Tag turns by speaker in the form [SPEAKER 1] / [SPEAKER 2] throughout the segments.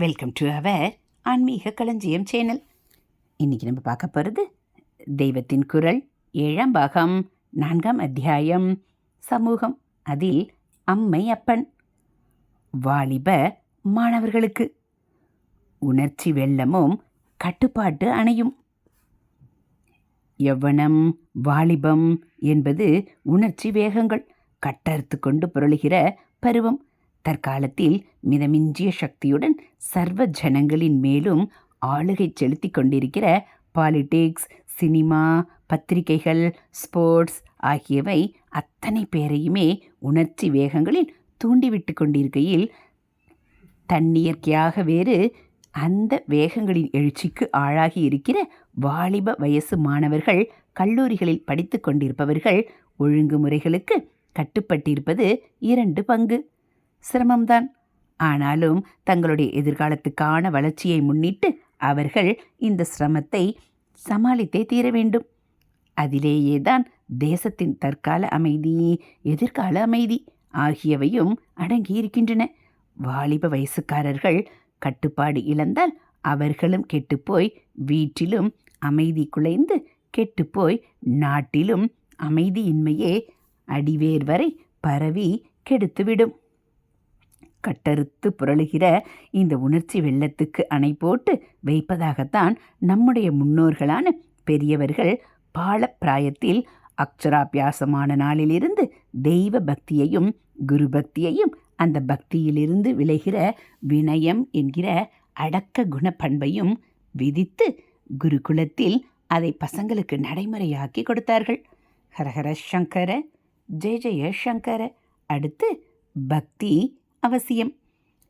[SPEAKER 1] Welcome to our ஆன்மீக களஞ்சியம் channel இன்றைக்கி நம்ம பார்க்க போகிறது தெய்வத்தின் குரல் ஏழாம் பாகம் நான்காம் அத்தியாயம் சமூகம். அதில் அம்மை அப்பன் வாலிப மாணவர்களுக்கு உணர்ச்சி வெள்ளமும் கட்டுப்பாட்டு அணையும். எவ்வனம் வாலிபம் என்பது உணர்ச்சி வேகங்கள் கட்டறுத்து கொண்டு புரளுகிற பருவம். தற்காலத்தில் மிதமிஞ்சிய சக்தியுடன் சர்வ ஜனங்களின் மேலும் ஆளுகை செலுத்தி கொண்டிருக்கிற பாலிடிக்ஸ் சினிமா பத்திரிகைகள் ஸ்போர்ட்ஸ் ஆகியவை அத்தனை பேரையுமே உணர்ச்சி வேகங்களில் தூண்டிவிட்டு கொண்டிருக்கையில் தன்னியற்கையாக வேறு அந்த வேகங்களின் எழுச்சிக்கு ஆளாகி இருக்கிற வாலிப வயசு மாணவர்கள் கல்லூரிகளில் படித்து கொண்டிருப்பவர்கள் ஒழுங்குமுறைகளுக்கு கட்டுப்பட்டிருப்பது இரண்டு பங்கு. சிரமம்தான். ஆனாலும் தங்களுடைய எதிர்காலத்துக்கான வளர்ச்சியை முன்னிட்டு அவர்கள் இந்த சிரமத்தை சமாளித்தே தீர வேண்டும். அதிலேயே தான் தேசத்தின் தற்கால அமைதி எதிர்கால அமைதி ஆகியவையும் அடங்கியிருக்கின்றன. வாலிப வயசுக்காரர்கள் கட்டுப்பாடு இழந்தால் அவர்களும் கெட்டுப்போய் வீட்டிலும் அமைதி குலைந்து கெட்டுப்போய் நாட்டிலும் அமைதியின்மையே அடிவேர் வரை பரவி கெடுத்துவிடும். கட்டறுத்து புரளுகிற இந்த உணர்ச்சி வெள்ளத்துக்கு அணை போட்டு வைப்பதாகத்தான் நம்முடைய முன்னோர்களான பெரியவர்கள் பாலப்பிராயத்தில் அக்ஷராபியாசமான நாளிலிருந்து தெய்வ பக்தியையும் குரு பக்தியையும் அந்த பக்தியிலிருந்து விளைகிற வினயம் என்கிற அடக்க குணப்பண்பையும் விதித்து குருகுலத்தில் அதை பசங்களுக்கு நடைமுறையாக்கி கொடுத்தார்கள். ஹரஹர சங்கர ஜெய ஜெய சங்கர. அடுத்து பக்தி அவசியம்.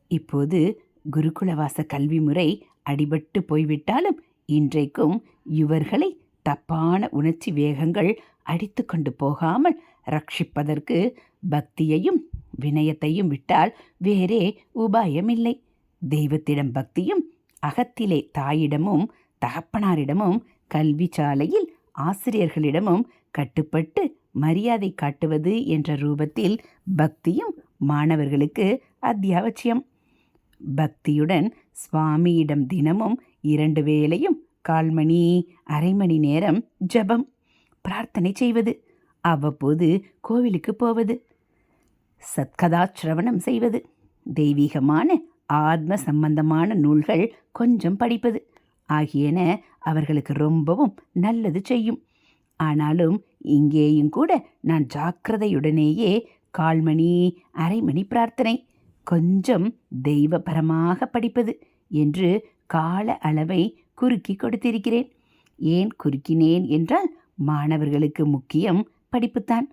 [SPEAKER 1] இப்போது குருகுலவாச கல்வி முறை அடிபட்டு போய்விட்டாலும் இன்றைக்கும் இவர்களை தப்பான உணர்ச்சி வேகங்கள் அடித்து கொண்டு போகாமல் ரட்சிப்பதற்கு பக்தியையும் வினயத்தையும் விட்டால் வேறே உபாயமில்லை. தெய்வத்திடம் பக்தியும் அகத்திலே தாயிடமும் தகப்பனாரிடமும் கல்வி சாலையில் ஆசிரியர்களிடமும் கட்டுப்பட்டு மரியாதை காட்டுவது என்ற ரூபத்தில் பக்தியும் மாணவர்களுக்கு அத்தியாவசியம். பக்தியுடன் சுவாமியிடம் தினமும் இரண்டு வேளையும் கால் மணி அரை மணி நேரம் ஜபம் பிரார்த்தனை செய்வது அவ்வப்போது கோவிலுக்கு போவது சத்கதா சிரவணம் செய்வது தெய்வீகமான ஆத்ம சம்பந்தமான நூல்கள் கொஞ்சம் படிப்பது ஆகியன அவர்களுக்கு ரொம்பவும் நல்லது செய்யும். ஆனாலும் இங்கேயும் கூட நான் ஜாக்கிரதையுடனேயே கால்மணி அரை மணி பிரார்த்தனை. கொஞ்சம் தெய்வபரமாக படிப்பது என்று கால அளவை குறுக்கி கொடுத்திருக்கிறேன். ஏன் குறுக்கினேன் என்றால் மாணவர்களுக்கு முக்கியம் படிப்புத்தான்.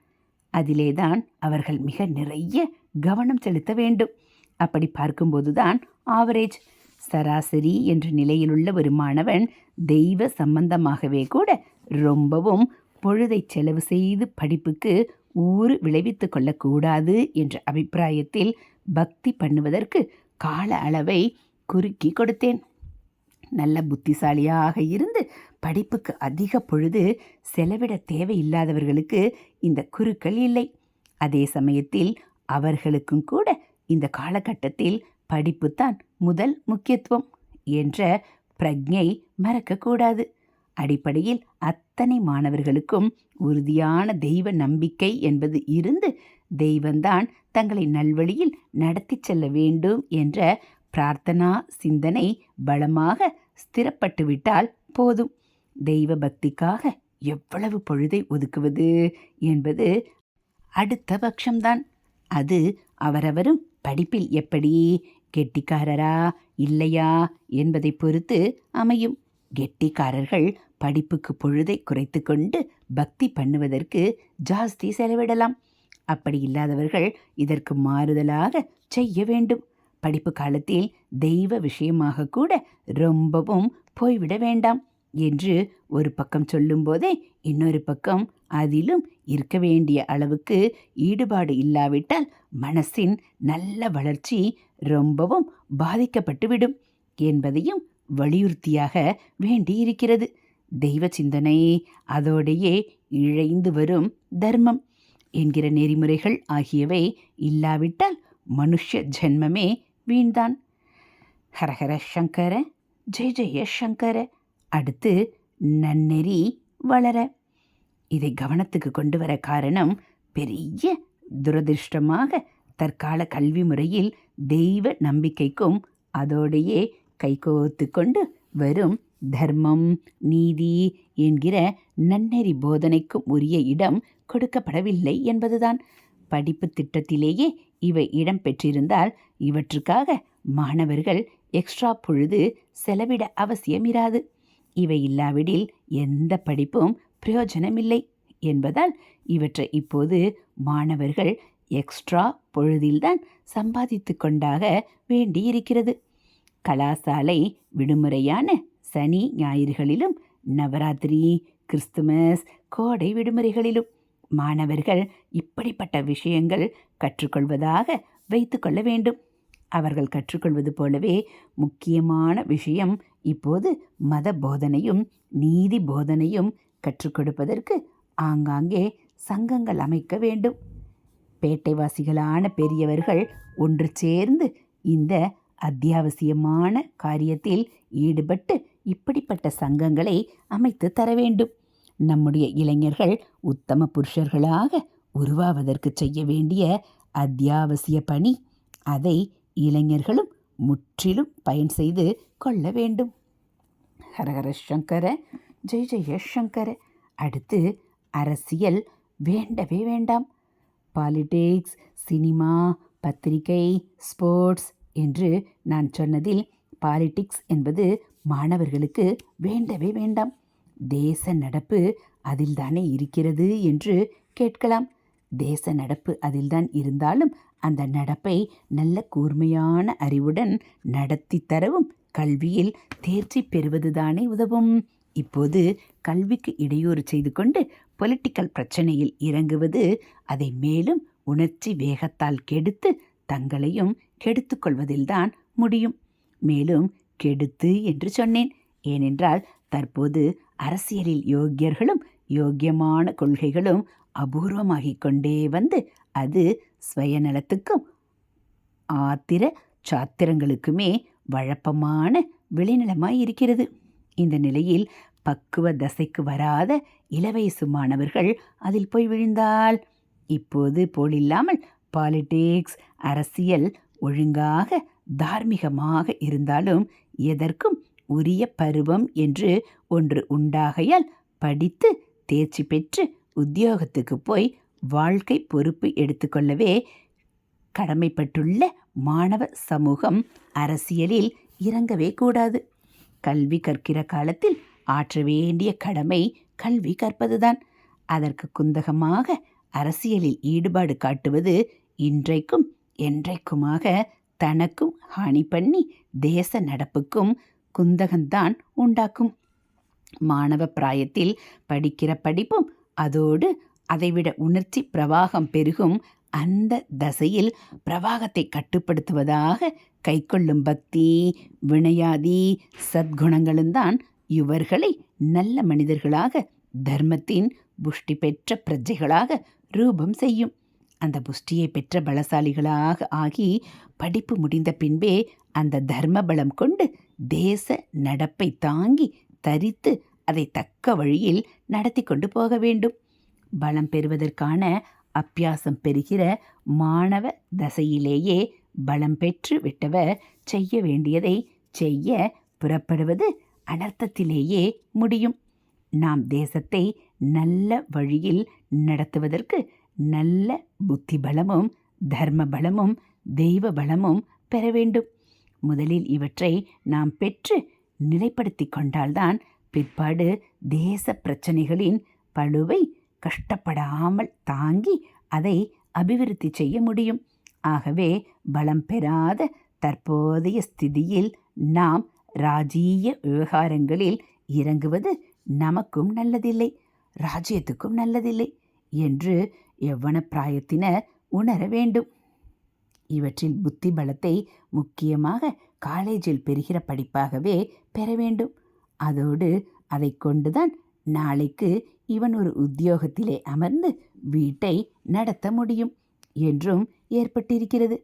[SPEAKER 1] அதிலேதான் அவர்கள் மிக நிறைய கவனம் செலுத்த வேண்டும். அப்படி பார்க்கும்போதுதான் ஆவரேஜ். சராசரி என்ற நிலையிலுள்ள ஒரு மாணவன் தெய்வ சம்பந்தமாகவே கூட ரொம்பவும் பொழுதை செலவு செய்து படிப்புக்கு ஊறு விளைவித்து கொள்ளக்கூடாது என்ற அபிப்பிராயத்தில் பக்தி பண்ணுவதற்கு கால அளவை குறுக்கி கொடுத்தேன். நல்ல புத்திசாலியாக இருந்து படிப்புக்கு அதிக பொழுது செலவிட தேவையில்லாதவர்களுக்கு இந்த குறுக்கள் இல்லை. அதே சமயத்தில் அவர்களுக்கும் கூட இந்த காலகட்டத்தில் படிப்புத்தான் முதல் முக்கியத்துவம் என்ற பிரஜை மறக்கக்கூடாது. அடிப்படையில் அத்தனை மாணவர்களுக்கும் உறுதியான தெய்வ நம்பிக்கை என்பது இருந்து தெய்வந்தான் தங்களை நல்வழியில் நடத்தி செல்ல வேண்டும் என்ற பிரார்த்தனா சிந்தனை பலமாக ஸ்திரப்பட்டுவிட்டால் போதும். தெய்வ பக்திக்காக எவ்வளவு பொழுதை ஒதுக்குவது என்பது அடுத்த பட்சம்தான். அது அவரவரும் படிப்பில் எப்படி கெட்டிக்காரரா இல்லையா என்பதை பொறுத்து அமையும். கெட்டிக்காரர்கள் படிப்புக்கு பொழுதை குறைத்து கொண்டு பக்தி பண்ணுவதற்கு ஜாஸ்தி செலவிடலாம். அப்படி இல்லாதவர்கள் இதற்கு மாறுதலாக செய்ய வேண்டும். படிப்பு காலத்தில் தெய்வ விஷயமாக கூட ரொம்பவும் போய்விட வேண்டாம் என்று ஒரு பக்கம் சொல்லும்போதே இன்னொரு பக்கம் அதிலும் இருக்க வேண்டிய அளவுக்கு ஈடுபாடு இல்லாவிட்டால் மனசின் நல்ல வளர்ச்சி ரொம்பவும் பாதிக்கப்பட்டுவிடும் என்பதையும் வலியுறுத்தியாக வேண்டியிருக்கிறது. தெய்வ சிந்தனை அதோடையே இழைந்து வரும் தர்மம் என்கிற நெறிமுறைகள் ஆகியவை இல்லாவிட்டால் மனுஷ ஜென்மமே வீண்தான். ஹரஹர சங்கர ஜெய ஜெய சங்கர. அடுத்து நன்னெறி வளர. இதை கவனத்துக்கு கொண்டு வர காரணம் பெரிய துரதிருஷ்டமாக தற்கால கல்வி முறையில் தெய்வ நம்பிக்கைக்கும் அதோடையே கைகோத்து கொண்டு வரும் தர்மம் நீதி என்கிற நன்னெறி போதனைக்கும் உரிய இடம் கொடுக்கப்படவில்லை என்பதுதான். படிப்பு திட்டத்திலேயே இவை இடம் பெற்றிருந்தால் இவற்றுக்காக மாணவர்கள் எக்ஸ்ட்ரா பொழுது செலவிட அவசியமிராது இவை இல்லாவிடில் எந்த படிப்பும் பிரயோஜனமில்லை என்பதால் இவற்றை இப்போது மாணவர்கள் எக்ஸ்ட்ரா பொழுதில்தான் சம்பாதித்து கொண்டாக வேண்டியிருக்கிறது. கலாசாலை விடுமுறையான சனி ஞாயிறுகளிலும் நவராத்திரி கிறிஸ்துமஸ் கோடை விடுமுறைகளிலும். மாணவர்கள் இப்படிப்பட்ட விஷயங்கள் கற்றுக்கொள்வதாக வைத்துக்கொள்ள வேண்டும். அவர்கள் கற்றுக்கொள்வது போலவே முக்கியமான விஷயம் இப்போது மத போதனையும் நீதி போதனையும் கற்றுக் கொடுப்பதற்கு ஆங்காங்கே சங்கங்கள் அமைக்க வேண்டும். பேட்டைவாசிகளான பெரியவர்கள் ஒன்று சேர்ந்து இந்த அத்தியாவசியமான காரியத்தில் ஈடுபட்டு இப்படிப்பட்ட சங்கங்களை அமைத்து தர வேண்டும். நம்முடைய இளைஞர்கள் உத்தம புருஷர்களாக உருவாவதற்கு செய்ய வேண்டிய அத்தியாவசிய பணி அதை இளைஞர்களும் முற்றிலும் பயன் செய்து கொள்ள வேண்டும். ஹரஹர சங்கர ஜெய ஜெய சங்கர. அடுத்து அரசியல் வேண்டவே வேண்டாம். பாலிடிக்ஸ் சினிமா பத்திரிகை ஸ்போர்ட்ஸ் என்று நான் சொன்னதில் பாலிடிக்ஸ் என்பது மாணவர்களுக்கு வேண்டவே வேண்டாம். தேச நடப்பு அதில்தானே இருக்கிறது என்று கேட்கலாம். தேச நடப்பு அதில்தான் இருந்தாலும் அந்த நடப்பை நல்ல கூர்மையான அறிவுடன் நடத்தி தரவும் கல்வியில் தேர்ச்சி பெறுவதுதானே உதவும். இப்போது கல்விக்கு இடையூறு செய்து கொண்டு பொலிட்டிக்கல் பிரச்சனையில் இறங்குவது அதை மேலும் உணர்ச்சி வேகத்தால் கெடுத்து தங்களையும் கெடுத்துக்கொள்வதில்தான் முடியும். மேலும் கெடுத்து என்று சொன்னேன். ஏனென்றால் தற்போது அரசியலில் யோக்கியர்களும் யோக்கியமான கொள்கைகளும் அபூர்வமாகிக் கொண்டே வந்து அது சுயநலத்துக்கும் ஆத்திர சாத்திரங்களுக்குமே வழப்பமான விளைநிலமாய் இருக்கிறது இந்த நிலையில் பக்குவ தசைக்கு வராத இளவயசு மாணவர்கள் அதில் போய் விழுந்தால் இப்போது போலில்லாமல் பாலிடிக்ஸ் அரசியல் ஒழுங்காக தார்மீகமாக இருந்தாலும் எதற்கும் உரிய பருவம் என்று ஒன்று உண்டாகையால் படித்து தேர்ச்சி பெற்று உத்தியோகத்துக்கு போய் வாழ்க்கை பொறுப்பு எடுத்துக்கொள்ளவே கடமைப்பட்டுள்ள மாணவ சமூகம் அரசியலில் இறங்கவே கூடாது. கல்வி கற்கிற காலத்தில் ஆற்ற வேண்டிய கடமை கல்வி கற்பதுதான். அதற்கு குந்தகமாக அரசியலில் ஈடுபாடு காட்டுவது இன்றைக்கும் என்றைக்குமாக தனக்கும் ஹானி பண்ணி தேச நடப்புக்கும் குந்தகந்தான் உண்டாக்கும். மாணவ பிராயத்தில் படிக்கிற படிப்பும் அதோடு அதைவிட உணர்ச்சி பிரவாகம் பெருகும் அந்த தசையில் பிரவாகத்தை கட்டுப்படுத்துவதாக கைக்கொள்ளும் பக்தி வினையாதி சத்குணங்களும் தான் இவர்களை நல்ல மனிதர்களாக தர்மத்தின் புஷ்டி பெற்ற பிரஜைகளாக ரூபம் செய்யும். அந்த புஷ்டியை பெற்ற பலசாலிகளாக ஆகி படிப்பு முடிந்த பின்பே அந்த தர்ம பலம் கொண்டு தேச நடப்பை தாங்கி தரித்து அதை தக்க வழியில் நடத்தி கொண்டு போக வேண்டும். பலம் பெறுவதற்கான அப்பியாசம் பெறுகிற மாணவ தசையிலேயே பலம் பெற்று விட்டவர் செய்ய வேண்டியதை செய்ய புறப்படுவது அனர்த்தத்திலேயே முடியும். நாம் தேசத்தை நல்ல வழியில் நடத்துவதற்கு நல்ல புத்தி பலமும் தர்ம பலமும் தெய்வ பலமும் பெற வேண்டும். முதலில் இவற்றை நாம் பெற்று நிலைப்படுத்தி கொண்டால்தான் பிற்பாடு தேச பிரச்சனைகளின் பழுவை கஷ்டப்படாமல் தாங்கி அதை அபிவிருத்தி செய்ய முடியும். ஆகவே பலம் பெறாத தற்போதைய ஸ்திதியில் நாம் ராஜீய விவகாரங்களில் இறங்குவது நமக்கும் நல்லதில்லை ராஜ்யத்துக்கும் நல்லதில்லை என்று எவ்வன பிராயத்தினர் உணர வேண்டும்? இவற்றில் புத்தி பலத்தை முக்கியமாக காலேஜில் பெறுகிற படிப்பாகவே பெற வேண்டும். அதோடு அதை கொண்டுதான் நாளைக்கு இவன் ஒரு உத்தியோகத்திலே அமர்ந்து வீட்டை நடத்த முடியும் என்றும் ஏற்பட்டிருக்கிறது.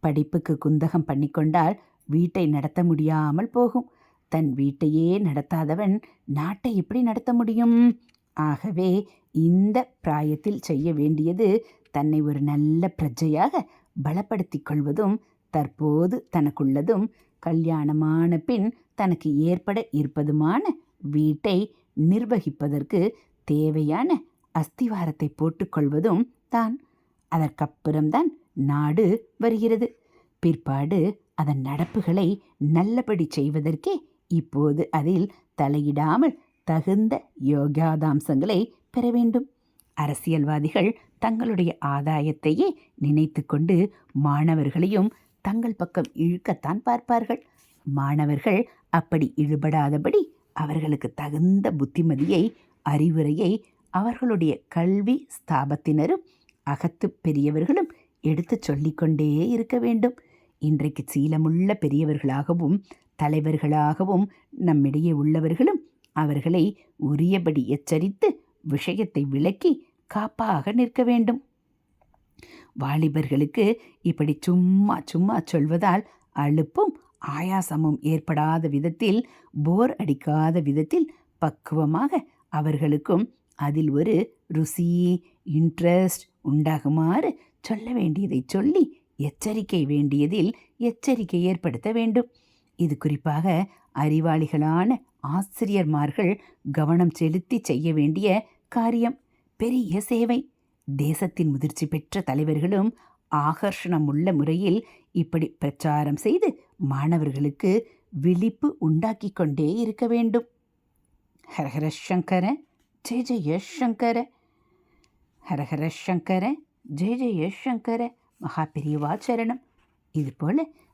[SPEAKER 1] படிப்புக்கு குந்தகம் பண்ணிக்கொண்டால் வீட்டை நடத்த முடியாமல் போகும். தன் வீட்டையே நடத்தாதவன் நாட்டை எப்படி நடத்த முடியும்? ஆகவே இந்த பிராயத்தில் செய்ய வேண்டியது தன்னை ஒரு நல்ல பிரஜையாக பலப்படுத்திக் கொள்வதும் தற்போது தனக்குள்ளதும் கல்யாணமான பின் தனக்கு ஏற்பட இருப்பதுமான வீட்டை நிர்வகிப்பதற்கு தேவையான அஸ்திவாரத்தை போட்டுக்கொள்வதும் தான். அதற்கப்புறம்தான் நாடு வருகிறது. பிற்பாடு அதன் நடப்புகளை நல்லபடி செய்வதற்கே இப்போது அதில் தலையிடாமல் தகுந்த யோகாதாம்சங்களை பெற வேண்டும். அரசியல்வாதிகள் தங்களுடைய ஆதாயத்தையே நினைத்து கொண்டு மாணவர்களையும் தங்கள் பக்கம் இழுக்கத்தான் பார்ப்பார்கள். மாணவர்கள் அப்படி இழுபடாதபடி அவர்களுக்கு தகுந்த புத்திமதியை அறிவுரையை அவர்களுடைய கல்வி ஸ்தாபத்தினரும் அகத்து பெரியவர்களும் எடுத்துச் சொல்லிக்கொண்டே இருக்க வேண்டும். இன்றைக்கு சீலமுள்ள பெரியவர்களாகவும் தலைவர்களாகவும் நம்மிடையே உள்ளவர்களும் அவர்களை உரியபடி எச்சரித்து விஷயத்தை விளக்கி காப்பாக நிற்க வேண்டும். வாலிபர்களுக்கு இப்படி சும்மா சும்மா சொல்வதால் அலுப்பும் ஆயாசமும் ஏற்படாத விதத்தில் போர் அடிக்காத விதத்தில் பக்குவமாக அவர்களுக்கும் அதில் ஒரு ருசி இன்ட்ரெஸ்ட் உண்டாகுமாறு சொல்ல வேண்டியதை சொல்லி எச்சரிக்கை வேண்டியதில் எச்சரிக்கை ஏற்படுத்த வேண்டும். இது குறிப்பாக அறிவாளிகளான ஆசிரியர்மார்கள் கவனம் செலுத்தி செய்ய வேண்டிய காரியம். பெரிய சேவை. தேசத்தின் முதிர்ச்சி பெற்ற தலைவர்களும் ஆகர்ஷணமுள்ள முறையில் இப்படி பிரச்சாரம் செய்து மாணவர்களுக்கு விழிப்பு உண்டாக்கி கொண்டே இருக்க வேண்டும். ஹரஹர சங்கர ஜெய ஜெய சங்கர. ஹரஹர சங்கர ஜெய ஜெய சங்கர. மகா பெரியவாச்சரணம் சரணம். போல்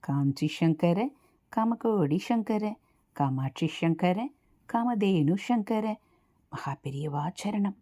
[SPEAKER 1] காஞ்சி சங்கர காமகோடி சங்கர காமாட்சி சங்கர காமதேனு சங்கர மகாபெரியவா சரணம்.